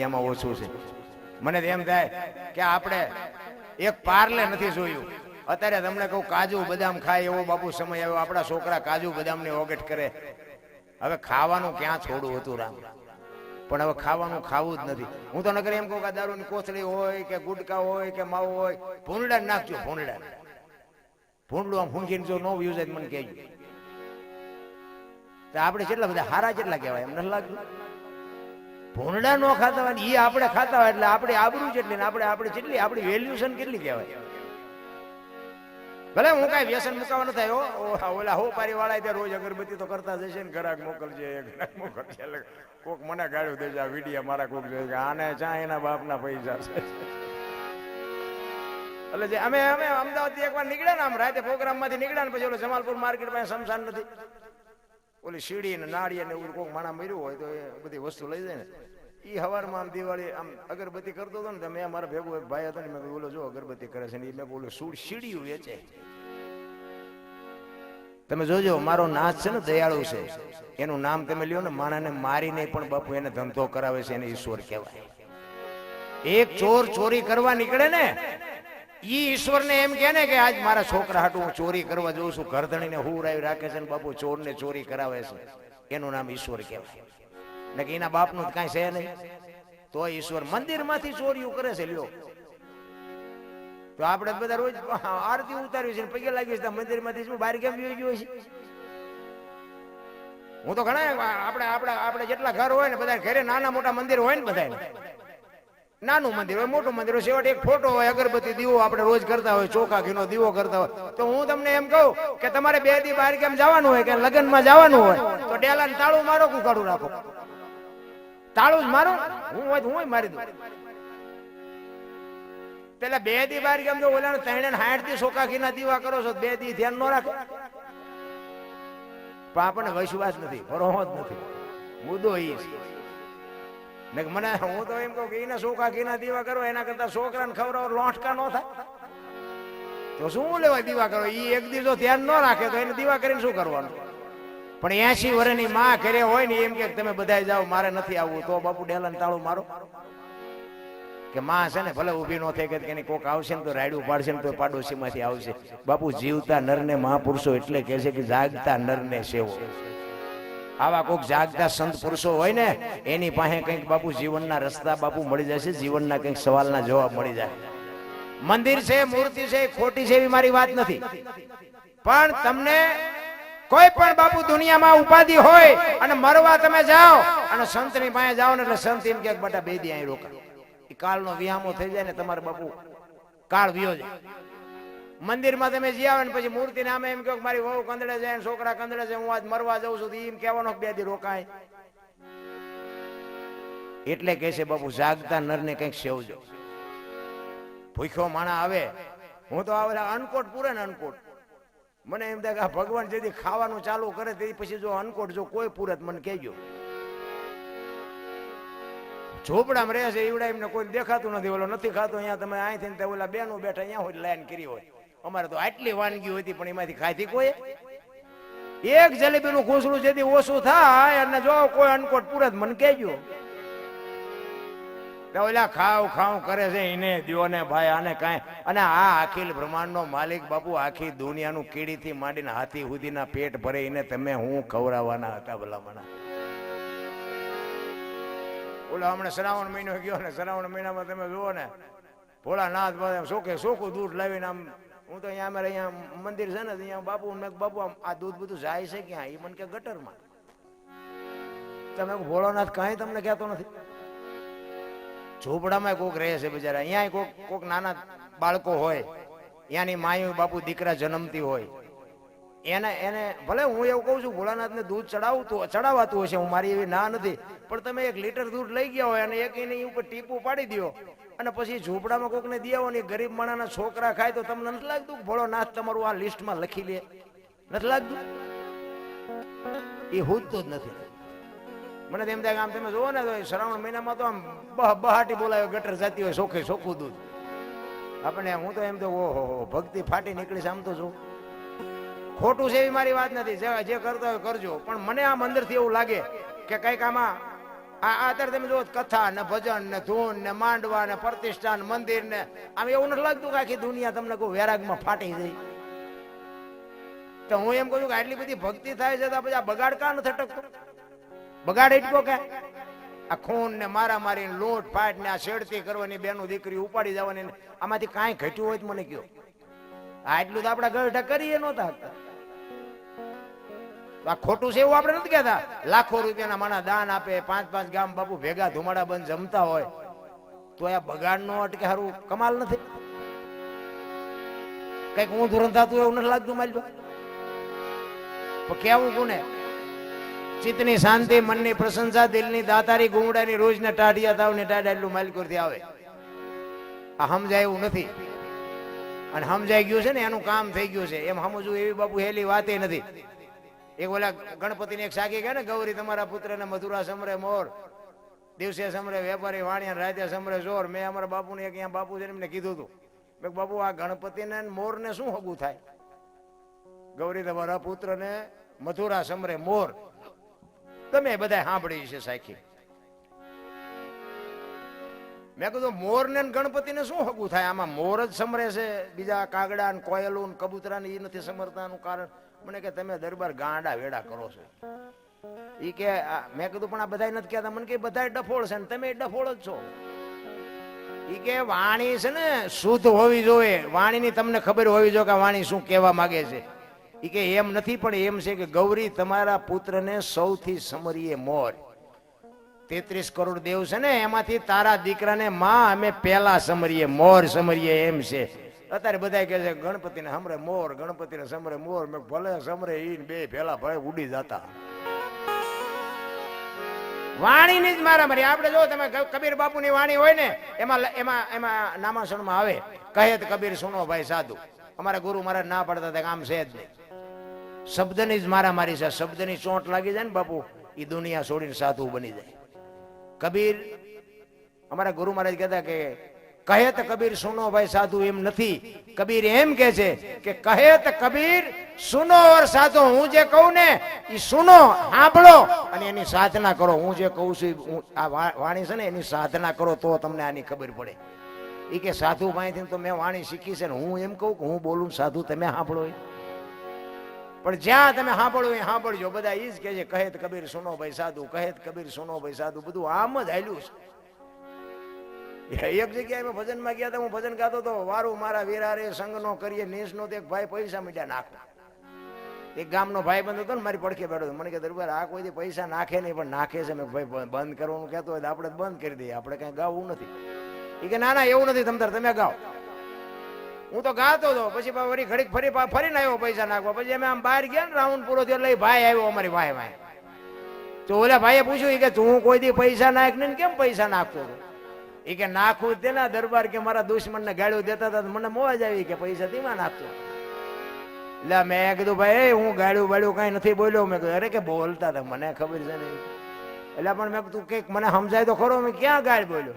એમાં ઓછું છે. મને એમ થાય કે આપણે એક પાર્લે નથી જોયું. અત્યારે તમને કહું, કાજુ બદામ ખાય એવો બાપુ સમય આવ્યો. આપણા છોકરા કાજુ બદામની ઓગટ કરે. હવે ખાવાનું ક્યાં છોડવું હતું રામ? પણ હવે ખાવાનું ખાવું જ નથી. હું તો નગર એમ કહું કે દારૂની કોથળી હોય કે ગુટકા હોય કે માવો હોય ભૂંડા નાખજો ભૂંડા ભૂંડલું આમ ભૂંગીને જો નો યુઝ મને કહેજો. આપણે કેટલા બધા હારા કેટલા કહેવાય, એમ નથી લાગતું? ભૂંડા નો ખાતા હોય એ આપણે ખાતા હોય એટલે આપણે આબરૂ જેટલી એટલે આપણે આપણે જેટલી આપણી વેલ્યુશન કેટલી કહેવાય? ભલે હું કાંઈ વ્યસન મુકાવા ન થાય ઓલા હો પારી વાળા ત્યાં રોજ અગરબત્તી તો કરતા જશે ને, ઘરાક મોકલજે ઘરાક મોકલજે. કોક મને ગાળ્યું દેજે, આ વિડીયા મારા કોક જોઈ આને ચા એના બાપના પૈસા છે. એટલે જે અમે અમે અમદાવાદથી એકવાર નીકળ્યા ને, આમ રાતે પ્રોગ્રામમાંથી નીકળ્યા ને, પછી ઓલો જમાલપુર માર્કેટ પાસે શમશાન નથી. ઓલી સીડી ને નાળી ને એવું કોઈક માણા મર્યું હોય તો એ બધી વસ્તુ લઈ જાય ને. એ હવારમાં આમ દિવાળી આમ અગરબત્તી કરતો હતો ને તો મેં મારા ભેગો એક ભાઈ હતો ને મેં ઓલો જો અગરબત્તી કરે છે ને એ મેં બોલું સૂળ સીડીયું વેચે. તમે જોજો, મારો નાચ છે ને દયાળુ છે. એનું નામ તમે લ્યો ને, માણાને મારીને પણ બાપુ એને ધંધો કરાવે છે એને ઈશ્વર કહેવાય. એક ચોર ચોરી કરવા નીકળે ને ઈશ્વરને એમ કે ને કે આજ મારા છોકરા હાટું હું ચોરી કરવા જઉં છું. ઘરધણીને હુરાવી રાખે છે ને બાપુ ચોરને ચોરી કરાવે છે. એનું નામ ઈશ્વર કહેવાય. ને કે એના બાપનું કાંઈ છે નહીં. તો ઈશ્વર મંદિરમાંથી ચોરીઓ કરે છે, લ્યો. તો આપણે બધા રોજ આરતી ઉતારવી છે પગે લાગી છે મંદિરમાંથી શું બહાર કેમ જોઈ ગયું છે? હું તો ઘણા, આપણે આપણે આપણે જેટલા ઘર હોય ને બધા ઘરે નાના મોટા મંદિર હોય ને બધા નાનું મંદિર હોય, મોટું મંદિર હોય છેવટે એક ફોટો હોય, અગરબત્તી, દીવો આપણે રોજ કરતા હોય, ચોખા, ઘીનો દીવો કરતા હોય. તો હું તમને એમ કહું કે તમારે બે દી બહાર કેમ જવાનું હોય, કે લગ્નમાં જવાનું હોય, તો ડેલા તાળું મારો કું કાઢું રાખો તાળું જ મારો? હું હોય હું મારી દઉં. પેલા બે દી બહાર કેમ જો ઓલા ત્રણે હાઠથી ચોખા, ઘીના દીવા કરો છો બે દી ધ્યાન ન રાખો. પણ આપણને વિશ્વાસ નથી ભરોહો જ નથી. મુદ્દો એ છે. ને મને હું તો એમ કહું કે એના સોખા ઘીના દીવા કરો, એના કરતા છોકરાને ખવડાવો, લોટકા ન થાય. તો શું લેવા દીવા કરો એ એક દિવસો ધ્યાન ન રાખે તો એને દીવા કરીને શું કરવાનું? પણ એસી વર્ષની માં ઘરે હોય ને એમ કે તમે બધા જાઓ, મારે નથી આવવું, તો બાપુ ડેલા તાળું મારો. કે માં છે ને, ભલે ઊભી ન થઈ કે એની કોક આવશે ને તો રાયડું પાડશે ને તો પાડોશીમાંથી આવશે. બાપુ જીવતા નરને મહાપુરુષો એટલે કહે છે કે જાગતા નરને સેવો. આવા કોઈક જાગતા સંત પુરુષો હોય ને, એની પાસે કંઈક બાપુ જીવનના રસ્તા બાપુ મળી જશે જીવનના કંઈક સવાલના જવાબ મળી જાય. મંદિર છે, મૂર્તિ છે, ખોટી છે એવી મારી વાત નથી. પણ તમને કોઈ પણ બાપુ દુનિયામાં ઉપાધિ હોય અને મરવા તમે જાઓ અને સંતની પાસે જાઓ ને એટલે સંત એમ કે બટા બે દી અહીં રોકા કાળનો વિહામો થઈ જાય ને તમારે બાપુ, કાળ વિયો જાય. મંદિરમાં તમે જી આવે ને પછી મૂર્તિ નામે એમ કહો મારી વહુ કંદડે ને છોકરા કંદડે છે, હું આજ મરવા જાઉં છું એમ કહેવાનો બે દી રોકાય. એટલે કહે છે, બાપુ, જાગતા નરને કંઈક સેવજો. ભૂખ્યો માણા આવે. હું તો આવે અનકોટ પૂરે ને અનકોટ મને એમ થાય કે ભગવાન જેથી ખાવાનું ચાલુ કરે તે પછી જો અનકોટ જો કોઈ પૂરત મને કહેજો. ઝોપડામાં રહે છે એવડા એમને કોઈ દેખાતું નથી, ઓલો નથી ખાતો, અહીંયા તમે અહીંથી ઓલા બેનો બેઠા, અહીંયા હોય લાઈન કરી હોય. અમારે તો આટલી વાનગી હતી, પણ એમાંથી ખાધી કોઈ? એક જલેબીનું ઘૂસડું જેથી ઓછું થાય અને જો કોઈ અનકોટ પૂરત મને કહેજો. ઓલા ખાવ ખાવ કરે છે, એને દ્યો ને ભાઈ, આને કાંઈ. અને આ અખિલ બ્રહ્માંડનો માલિક બાપુ આખી દુનિયાનું કીડીથી માંડીને હાથી સુધીના પેટ ભરે, એને તમે હું ખવડાવવાના હતા ભલામણા? ઓલો હમણાં શ્રાવણ મહિનો ગયો ને, શ્રાવણ મહિનામાં તમે જુઓ ને, ભોળાનાથ બધા સોકે સોખું દૂધ લાવીને આમ હું તો અહીંયા અમારે અહીંયા મંદિર છે ને અહીંયા બાપુ મેં બાપુ આ દૂધ બધું જાય છે ક્યાં? એ મને કે ગટરમાં. તમે ભોળોનાથ કાંઈ તમને કહેતો નથી. ઝૂંપડામાં કોક રહે છે બિચારા. અહીંયા કોક કોક નાના બાળકો હોય. ત્યાંની માયું બાપુ દીકરા જન્મતી હોય. એને એને, ભલે હું એવું કહું છું, ભોળાનાથને દૂધ ચડાવતું, ચડાવાતું હશે, હું મારી એવી ના નથી. પણ તમે એક લીટર દૂધ લઈ ગયા હોય અને એક એની ઉપર ટીપું પાડી દો અને પછી ઝૂંપડામાં કોકને દે ને ગરીબ માણાના છોકરા ખાય તો તમને નથી લાગતું ભોળો ભોળોનાથ તમારું આ લિસ્ટમાં લખી લે? નથી લાગતું? એ હોતું જ નથી. મને તેમ થાય આમ તમે જુઓ ને તો શ્રાવણ મહિનામાં તો આમ બહ, બહાટી બોલાવે, ગટર જતી હોય સોખે સોખું દૂધ. આપણે હું તો એમ તો ઓહો, ભક્તિ ફાટી નીકળી આમ તો જો. ખોટું છે એવી મારી વાત નથી. જે કરતા હોય કરજો. પણ મને આમ અંદરથી એવું લાગે કે કંઈક આમાં આ અત્યારે તમે જુઓ, કથા ને ભજન ને ધૂન ને માંડવા ને પ્રતિષ્ઠાન મંદિર ને આમ એવું નથી લાગતું કે આખી દુનિયા તમને કોઈ વેરાગમાં ફાટી જાય. તો હું એમ કહું છું કે આટલી બધી ભક્તિ થાય છે તો પછી આ બગાડ કા નથી અટકતો? બગાડ એટલો કે આ ખૂન ને મારા મારીને લોટ, ફાટ ને આ શેડતી કરવાની બેનું દીકરી ઉપાડી જવાની આમાંથી કાંઈ ઘટ્યું હોય તો મને કયો આટલું તો આપણા ગઢ કરીએ નહોતા. શકતા. આ ખોટું છે એવું આપણે નથી કહેતા. લાખો રૂપિયાના માણા દાન આપે, પાંચ પાંચ ગામ બાપુ ભેગા ધુમાડા બંધ જમતા હોય. તો આ બગાડ નો અટકે સારું કમાલ નથી. કંઈક હું ધોરણ થતું એવું નથી લાગતું મારી કેવું કોને? ચિત્તની શાંતિ, મનની પ્રશંસા, દિલની દાતારી ગુંગડાની રોજના ટાઢિયા તાવ ને ટાઢા એટલું માલિકોરથી આવે. આ સમજાય એવું નથી. અને સમજાઈ ગયું છે ને, એનું કામ થઈ ગયું છે. એમ સમજવું એવી બાપુ હેલી વાતે નથી. એક ઓલા ગણપતિને એક સાકી ગયા ને, ગૌરી, તમારા પુત્રને મધુરા સમરે મોર, દિવસે સમરે વેપારી, વાણિયા રાતે સમરે જોર. મેં અમારા બાપુને એક અહીંયા બાપુ છે એમને કીધું હતું મેં બાપુ, આ ગણપતિને ને મોરને શું હગું થાય? ગૌરી, તમારા પુત્રને મથુરા સમરે મોર. તમે બધા સાંભળી છે સાખી. મેં કીધું, મોર ને ગણપતિને શું હગું થાય? આમાં મોર જ સમરે છે. બીજા કાગડા ને કોયલું ને કબૂતરા ને એ નથી સમરતાનું કારણ. મને કે તમે દરબાર ગાંડા વેડા કરો છો. ઈ કે મેં કીધું, પણ આ બધા નથી કહેતા. મને કે બધા ડફોળ છે તમે ડફોળ જ છો. ઈ કે, વાણી છે ને શુદ્ધ હોવી જોઈએ. વાણીની તમને ખબર હોવી જોઈએ કે વાણી શું કહેવા માંગે છે. ઈ કે, એમ નથી, પણ એમ છે કે ગૌરી તમારા પુત્રને સૌથી સમરીએ મોર. તેત્રીસ કરોડ દેવ છે ને, એમાંથી તારા દીકરાને માં અમે પેલા સમરીએ, મોર સમરીએ એમ છે. અત્યારે બધા કહે છે, ગણપતિને સમરે મોર, ગણપતિને સમરે મોર. મેં ભલે સમરે ઈ બે પેલા ભલે ઉડી જતા. વાણીની જ મારા મારી આપણે જો તમે કબીર બાપુની વાણી હોય ને, એમાં એમાં એમાં નામાસણમાં આવે. કહે કબીર, સુનો ભાઈ સાધુ. અમારા ગુરુ મહારાજ ના પડતા હતા કામ છે જ નહીં. શબ્દની જ મારા મારી છે. શબ્દની ચોંટ લાગી જાય ને બાપુ એ દુનિયા છોડીને સાધુ બની જાય. કબીર, અમારા ગુરુ મહારાજ કહેતા કે કહે તો કબીર, સુનો ભાઈ સાધુ એમ નથી. કબીર એમ કે છે કે કહે તો કબીર, સુનો ઓર સાધુ, હું જે કહું ને એ સુનો, સાંભળો અને એની સાધના કરો. હું જે કહું છું આ વાણી છે ને, એની સાધના કરો તો તમને આની ખબર પડે. એ કે, સાધુ પાસેથી તો મેં વાણી શીખી છે ને, હું એમ કહું કે હું બોલું સાધુ, તમે સાંભળો. પણ જ્યાં તમે સાંભળો એ સાંભળજો. બધા એ જ કહે છે, કહેત કબીર સુનો ભાઈ સાધુ કહે કબીર સુનો ભાઈ સાધુ. બધું આમ જ હાલ્યું છે. એક જગ્યાએ ભજનમાં ગયા હતા, હું ભજન ગાતો હતો વારું મારા વિરારે સંગનો કરીએ નીસ નો એક ભાઈ પૈસા મીડ્યા નાખતા. એક ગામનો ભાઈ બંધ હતો ને, મારી પડખે બેઠો. મને કે, દરબાર, આ કોઈ પૈસા નાખે નહીં, પણ નાખે છે. ભાઈ બંધ કરવાનું કહેતો હોય તો આપણે બંધ કરી દઈએ, આપણે કઈ ગાવું નથી. એ કે, ના ના, એવું નથી, તમતાર, તમે ગાઓ. હું તો ગાતો હતો પછી વળી ઘડીક ફરી ફરીને આવ્યો પૈસા નાખવા. પછી અમે આમ બહાર ગયા ને રાઉન્ડ પૂરો થયો એટલે ભાઈ આવ્યો અમારી ભાઈ ભાઈ તો ઓલા ભાઈએ પૂછ્યું કે તું કોઈ દી પૈસા નાખ ને કેમ પૈસા નાખતો હતો? એ કે નાખવું તેના દરબાર કે મારા દુશ્મનને ગાળ્યું દેતા હતા મને મોજ આવી કે પૈસા ધીમા નાખતો એટલે મેં કીધું, ભાઈ હું ગાળ્યું બાળ્યું કઈ નથી બોલ્યો. મેં કીધું, અરે કે બોલતા હતા, મને ખબર છે નહીં એટલે પણ મેં તું કંઈક મને સમજાય તો ખરો. મેં ક્યાં ગાળ બોલ્યો?